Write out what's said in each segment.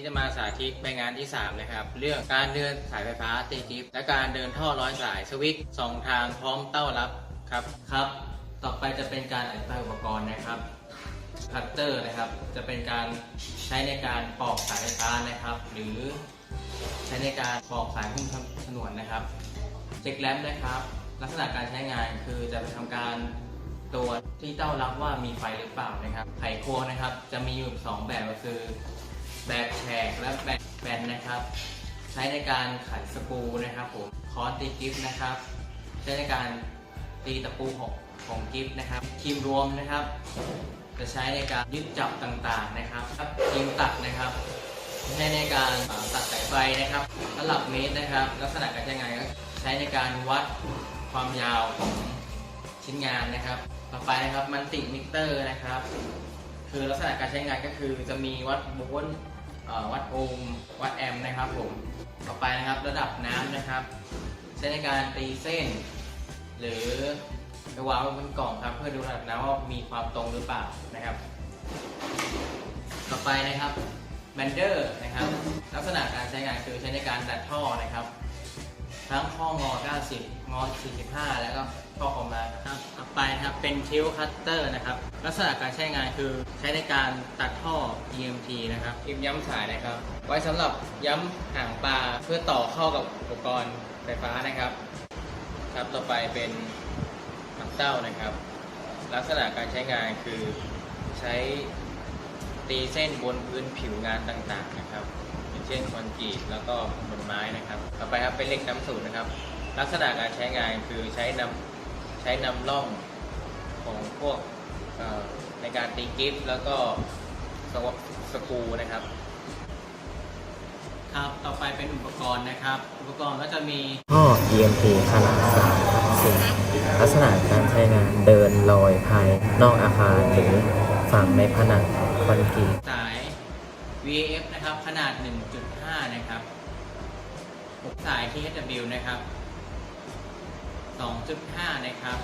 นี้จะมาสาธิตใบงานที่ 3 นะครับ เรื่องการเดินสายไฟฟ้าตีกิฟต์และการเดินท่อร้อยสายสวิตช์สองทางพร้อมเต้ารับครับครับ ต่อไปจะเป็นการอธิบายอุปกรณ์นะครับคัตเตอร์นะครับ จะเป็นการใช้ในการปอกสายไฟฟ้านะครับ หรือใช้ในการปอกสายหุ้มฉนวนนะครับเจ็กแลมนะครับ ลักษณะการใช้งานคือจะไปทำการตรวจที่เต้ารับว่ามีไฟหรือเปล่านะครับ ไขควงนะครับ จะมีอยู่สองแบบก็คือ แบบแฉกและแบบแบนนะครับ ใช้ในการขันสกูนะครับผมคอนตีกิฟต์นะครับ ใช้ในการตีตะปูของของกิฟต์นะครับครีมรวมนะครับ จะใช้ในการยึดจับต่างๆนะครับครีมตัดนะครับใช้ในการตัดสายไฟนะครับตลับเมตรนะครับ ลักษณะการใช้งานก็ใช้ในการวัดความยาวของชิ้นงานนะครับ ต่อไปนะครับมันติมิเตอร์นะครับ คือลักษณะการใช้งานก็คือจะมีวัดโวลต์ วัดโอห์มวัดแอมป์นะครับผมต่อไปนะครับระดับน้ำนะครับใช้ในการตีเส้น หรือไปวางไว้บนกล่องครับ เพื่อดูระดับน้ำว่ามีความตรงหรือเปล่านะครับ ต่อไปนะครับแบนเดอร์นะครับ ลักษณะการใช้งานคือใช้ในการดัดท่อนะครับ ทั้งข้องอ 90 งอ 45 แล้วก็ข้อออมานะครับต่อไปนะครับเป็นคิ้วคัตเตอร์นะครับ ลักษณะการใช้งานคือใช้ในการตัดท่อ EMT นะครับคลิปย้ำสายนะครับ ไว้สำหรับย้ำห่างปลาเพื่อต่อเข้ากับอุปกรณ์ไฟฟ้านะครับ ครับต่อไปเป็นหักเต้านะครับ ลักษณะการใช้งานคือใช้ตีเส้นบนพื้นผิวงานต่างๆนะครับ อย่างเช่นคอนกรีตแล้วก็ ไม้นะครับ ต่อไปครับเป็นเหล็กน้ำสูตรนะครับ ลักษณะการใช้งานคือใช้นำใช้นำร่องของพวกเอ่อในการตีกิฟต์แล้วก็สวสกรูนะครับ ครับ ต่อไปเป็นอุปกรณ์นะครับ อุปกรณ์ก็จะมีท่อ EMP ขนาด3 4ลักษณะการใช้งานเดินลอยภายนอกอาคารหรือฝังในผนังคอนกรีตสาย VAF นะครับ ขนาด 1.5 นะครับ6 สาย THW นะครับ 2.5 นะครับ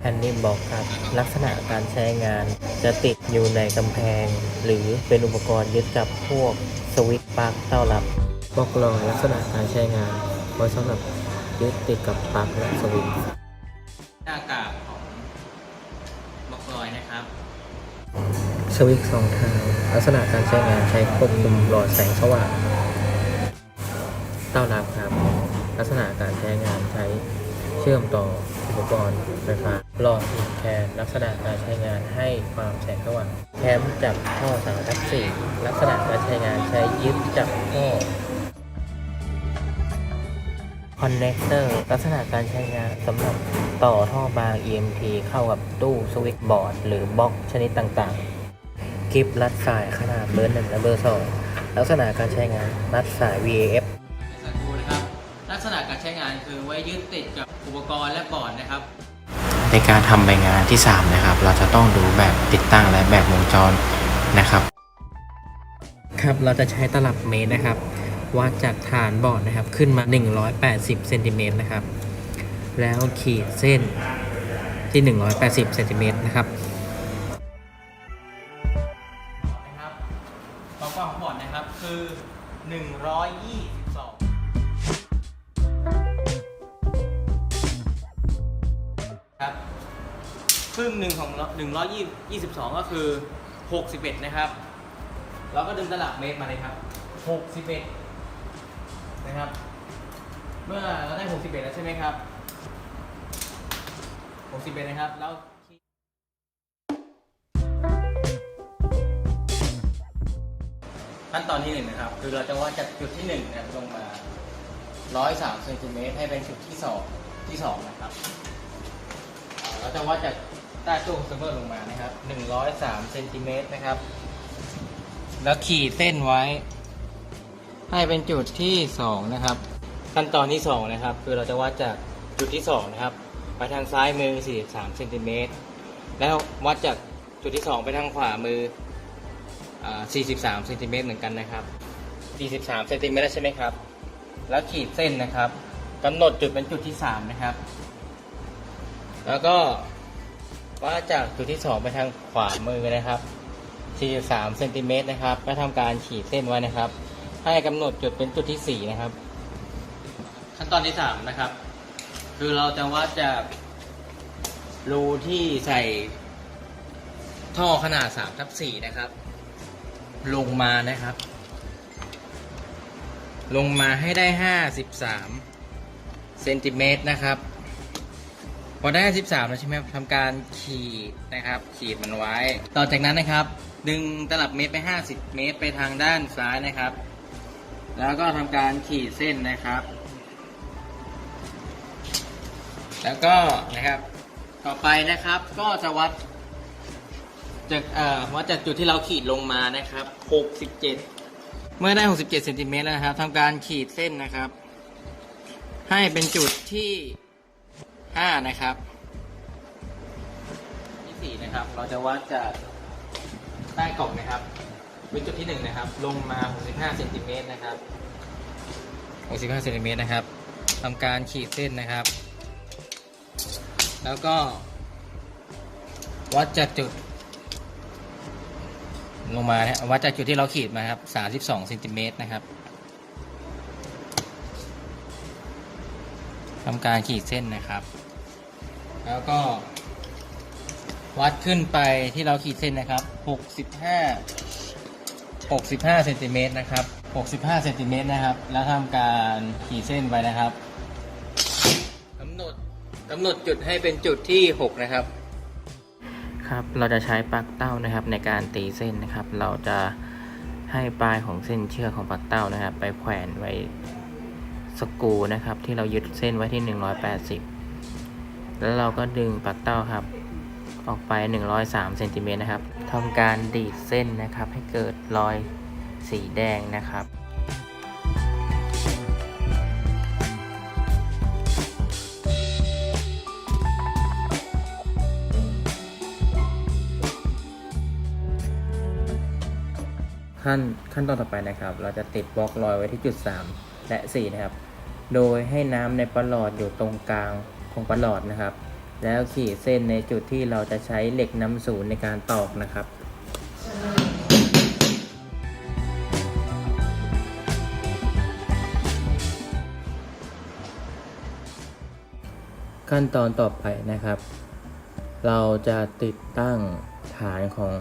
แผ่นดินบอกครับ ลักษณะการใช้งาน จะติดอยู่ในกำแพง หรือเป็นอุปกรณ์ยึดกับพวกสวิตช์ปลั๊กเต้ารับบอกลอยลักษณะการใช้งานไว้สำหรับยึดติดกับปลั๊กและสวิตช์หน้ากากของบล็อกลอยนะครับ สวิตช์สองทางลักษณะการใช้งานใช้ควบคุมหลอดแสงสว่าง เต้ารับครับ ลักษณะการใช้งานใช้เชื่อมต่ออุปกรณ์ไฟฟ้าหลอดอินแคนลักษณะการใช้งานให้ความแสงสว่างแคมจับท่อสามทับสี่ลักษณะการใช้งานใช้ยึดจับท่อคอนเนคเตอร์ลักษณะการใช้งานสำหรับต่อท่อบาง EMT เข้ากับตู้สวิตช์บอร์ด หรือบล็อกชนิดต่างๆกิฟลัดสายขนาดเบอร์หนึ่งและเบอร์สองลักษณะการใช้งานรัดสาย VAF ยึดติดกับอุปกรณ์และบอร์ดนะครับ ในการทำใบงานที่ 3 นะครับ เราจะต้องดูแบบติดตั้งและแบบวงจรนะครับ ครับเราจะใช้ตลับเมตรนะครับวัดจากฐานบอร์ดนะครับขึ้นมา 180เซนติเมตรนะครับ แล้วขีดเส้นที่ 180เซนติเมตรนะครับนะครับความกว้างของบอร์ดนะครับคือ 122 หนึ่งของ122 ก็คือ 61 นะครับ เราก็ดึงตลับเมตรมาเลยครับ 61 นะครับ เมื่อเราได้ 61 แล้วใช่ไหมครับ 61 นะครับ แล้วขั้นตอนที่หนึ่งนะครับ คือเราจะวัดจากจุดที่หนึ่งนะครับลงมาร้อยสามเซนติเมตรให้เป็นจุดที่สองที่สองนะครับ เราจะวัดจาก ใต้ตู้เซิร์ฟเวอร์ลงมานะครับหนึ่งร้อยสามเซนติเมตรนะครับ แล้วขีดเส้นไว้ ให้เป็นจุดที่สองนะครับ ขั้นตอนที่สองนะครับ คือเราจะวัดจากจุดที่สองนะครับ ไปทางซ้ายมือ 43เซนติเมตรแล้ววัดจากจุดที่สองไปทางขวามืออ่า43เซนติเมตรเหมือนกันนะครับ43เซนติเมตรใช่ไหมครับ แล้วขีดเส้นนะครับกำหนดจุดเป็นจุดที่ 3 นะครับ แล้วก็ ว่าจากจุดที่ 2 ไปทางขวามือนะครับ 43เซนติเมตรนะครับ ก็ทำการขีดเส้นไว้นะครับ ให้กำหนดจุดเป็นจุดที่ 4 นะครับ ขั้นตอนที่ 3 นะครับ คือเราจะวัดจากรูที่ใส่ท่อขนาด3ทับ4นะครับ ลงมานะครับ ลงมาให้ได้ 53เซนติเมตรนะครับ พอได้13แล้วใช่ไหมครับทำการขีดนะครับ ขีดมันไว้ ต่อจากนั้นนะครับ ดึงตลับเมตรไป 50 เมตรไปทางด้านซ้ายนะครับ แล้วก็ทำการขีดเส้นนะครับ แล้วก็นะครับ ต่อไปนะครับ ก็จะวัดจากเอ่อวัดจากจุดที่เราขีดลงมานะครับ 67 เมื่อได้ 67เซนติเมตรแล้วนะครับทำการขีดเส้นนะครับ ให้เป็นจุดที่ 5 นะครับ ที่4นะครับ เราจะวัดจากใต้กล่องนะครับเป็นจุดที่1นะครับ ลงมา 65เซนติเมตรนะครับ65เซนติเมตรนะครับทำการขีดเส้นนะครับ แล้วก็ วัดจากจุด ลงมานะวัดจากจุดที่เราขีดมาครับ32เซนติเมตรนะครับทำการขีดเส้นนะครับ แล้วก็ วัดขึ้นไปที่เราขีดเส้นนะครับ 65 65เซนติเมตรนะครับ 65เซนติเมตรนะครับ แล้วทำการขีดเส้นไปนะครับกำหนดกำหนดจุดให้เป็นจุดที่ 6 นะครับ ครับ เราจะใช้ปลั๊กเต้านะครับในการตีเส้นนะครับ เราจะให้ปลายของเส้นเชือกของปลั๊กเต้านะครับ ไปแขวนไว้สกรูนะครับ ที่เรายึดเส้นไว้ที่ 180 แล้วเราก็ดึงปลั๊กเต้าครับ ออกไป 103เซนติเมตรนะครับทำการดีดเส้นนะครับ ให้เกิดรอยสีแดงนะครับขั้นขั้นตอนต่อไปนะครับ เราจะติดบล็อกลอยไว้ที่จุด 3 และ 4 นะครับ โดยให้น้ำในปลอดอยู่ตรงกลาง ของปลอดนะครับ แล้วขีดเส้นในจุดที่เราจะใช้เหล็กนำศูนย์ในการตอกนะครับขั้นตอนต่อไปนะครับ เราจะติดตั้งฐานของ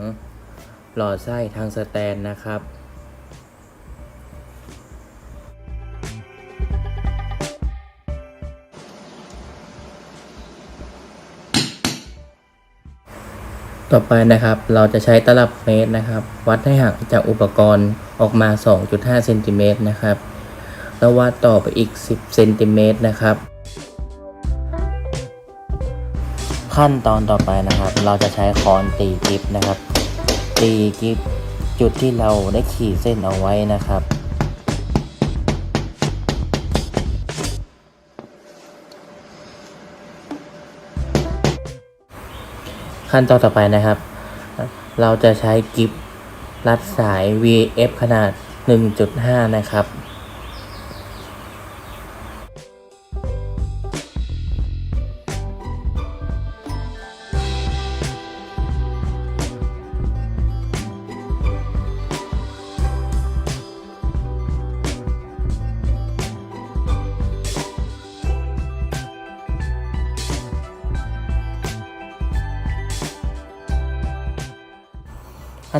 หลอดไส้ทางสแตนนะครับ ต่อไปนะครับเราจะใช้ตลับเมตรนะครับ วัดให้ห่างจากอุปกรณ์ออกมา 2.5เซนติเมตรนะครับแล้ววัดต่อไปอีก 10เซนติเมตรนะครับ ขั้นตอนต่อไปนะครับ เราจะใช้ค้อนตีกิฟนะครับ ตีกิฟจุดที่เราได้ขีดเส้นเอาไว้นะครับ ขั้นตอนต่อไปนะครับ เราจะใช้กิฟรัดสาย VF ขนาด 1.5 นะครับ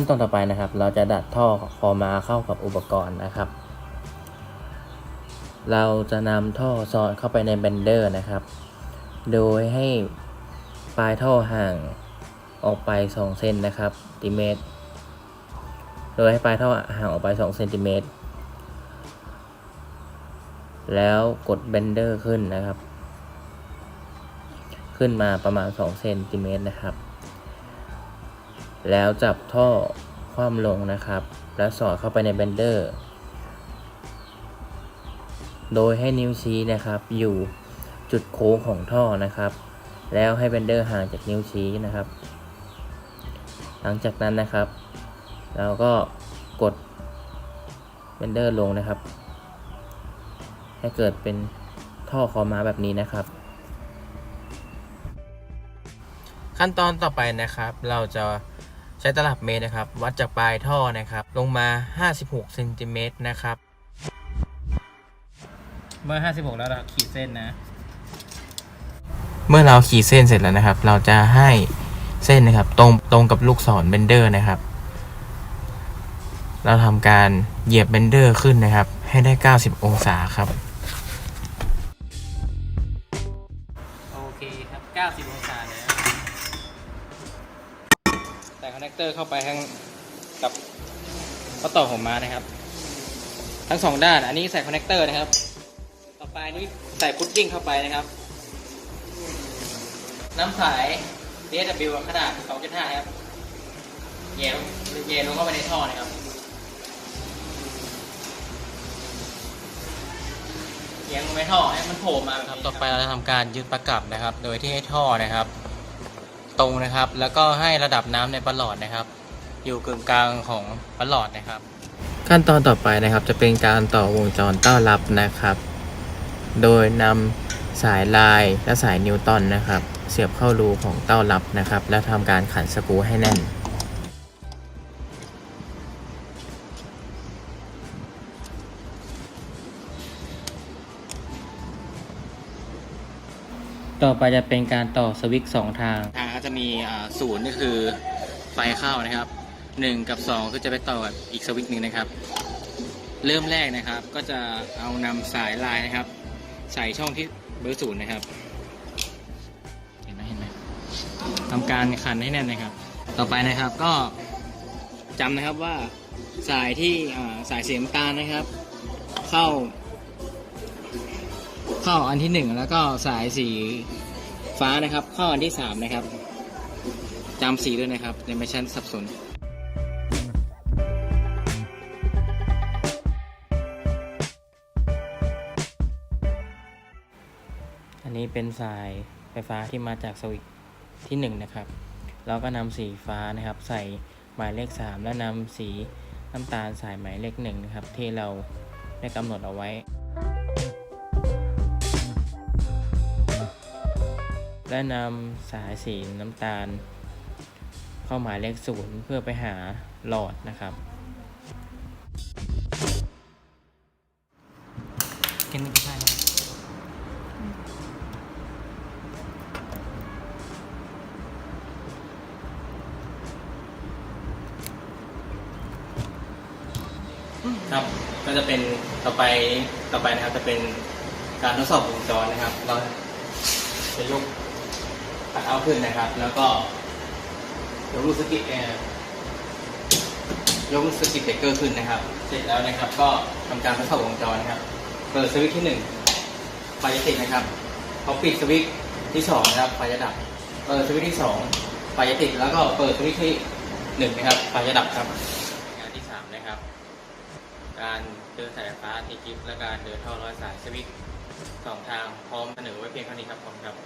ขั้นตอนต่อไปนะครับ เราจะดัดท่อคอมาเข้ากับอุปกรณ์นะครับ เราจะนำท่อสอดเข้าไปในแบนเดอร์นะครับ โดยให้ปลายท่อห่างออกไป 2 เซนนะครับเซนติเมตร โดยให้ปลายท่อห่างออกไป2เซนติเมตร แล้วกดแบนเดอร์ขึ้นนะครับ ขึ้นมาประมาณ2เซนติเมตรนะครับ แล้วจับท่อคว่ำลงนะครับ แล้วสอดเข้าไปในแบนเดอร์ โดยให้นิ้วชี้นะครับ อยู่จุดโค้งของท่อนะครับ แล้วให้แบนเดอร์ห่างจากนิ้วชี้นะครับ หลังจากนั้นนะครับ เราก็กดแบนเดอร์ลงนะครับ ให้เกิดเป็นท่อคอมาแบบนี้นะครับ ขั้นตอนต่อไปนะครับ เราจะ ใช้ตลับเมตรนะครับ วัดจากปลายท่อนะครับ ลงมา 56เซนติเมตรนะครับ เมื่อ 56 แล้วเราขีดเส้นนะ เมื่อเราขีดเส้นเสร็จแล้วนะครับ เราจะให้เส้นนะครับ ตรงตรงกับลูกศรเบนเดอร์นะครับ เราทำการเหยียบเบนเดอร์ขึ้นนะครับ ให้ได้ 90 องศาครับ ส่คอนเนคเตอร์เข้าไปข้างกับข้อต่อของม้านะครับ ทั้งสองด้านอันนี้ใส่คอนเนคเตอร์นะครับ ต่อไปนี้ใส่พุดดิ้งเข้าไปนะครับ น้ำสาย DSW ขนาด 2.5 ครับแย่ลงแย่ลงเข้าไปในท่อนะครับแย่ลงไปในท่อให้มันโผล่มาครับ ต่อไปเราจะทำการยึดประกับนะครับ โดยที่ให้ท่อนะครับ ตรงนะครับ แล้วก็ให้ระดับน้ำในปลอดนะครับ อยู่กึ่งกลางของปลอดนะครับ ขั้นตอนต่อไปนะครับ จะเป็นการต่อวงจรต้อนรับนะครับ โดยนำสายลายและสายนิวตันนะครับ เสียบเข้ารูของเต้ารับนะครับ แล้วทำการขันสกรูให้แน่น ต่อไปจะเป็นการต่อสวิตช์สองทางทางก็จะมีอ่าศูนย์ก็คือไฟเข้านะครับหนึ่งกับสองก็จะไปต่อกับอีกสวิตช์หนึ่งนะครับ เริ่มแรกนะครับก็จะเอานำสายลายนะครับ ใส่ช่องที่เบอร์ศูนย์นะครับ เห็นไหมเห็นไหมทำการขันให้แน่นนะครับ ต่อไปนะครับก็จำนะครับว่าสายที่สายเสีน้ำตาลนะครับ เข้า เข้าอันที่หนึ่งแล้วก็สายสีฟ้านะครับ เข้าอันที่สามนะครับจำสีด้วยนะครับในไม่ชั้นสับสนอันนี้เป็นสายไฟฟ้าที่มาจากสวิตที่1นะครับ เราก็นำสีฟ้านะครับ ใส่หมายเลข 3 แล้วนำสีน้ำตาลใส่หมายเลข1นะครับ ที่เราได้กำหนดเอาไว้ และนำสายสีน้ำตาล เข้าหมายเลขศูนย์เพื่อไปหาหลอดนะครับเห็นไม่ใช่นะครับก็จะเป็นต่อไปต่อไปนะครับจะเป็นการทดสอบวงจรนะครับ เราจะยก ตัดเอาขึ้นนะครับ แล้วก็ยกลูกสกิตเอยกลูกสกิตเบรกเกอร์ขึ้นนะครับ เสร็จแล้วนะครับ ก็ทำการทดสอบวงจรนะครับ เปิดสวิตช์ที่หนึ่งไฟจะติดนะครับพอปิดสวิตช์ที่สองนะครับไฟจะดับ เปิดสวิตช์ที่สองไฟจะติด แล้วก็เปิดสวิตช์ที่หนึ่งนะครับไฟจะดับครับงานที่สามนะครับ การเดินสายไฟฟ้าตีกิฟและการเดินท่อร้อยสายสวิตช์สองทางพร้อมเสนอไว้เพียงเท่านี้ครับผมครับ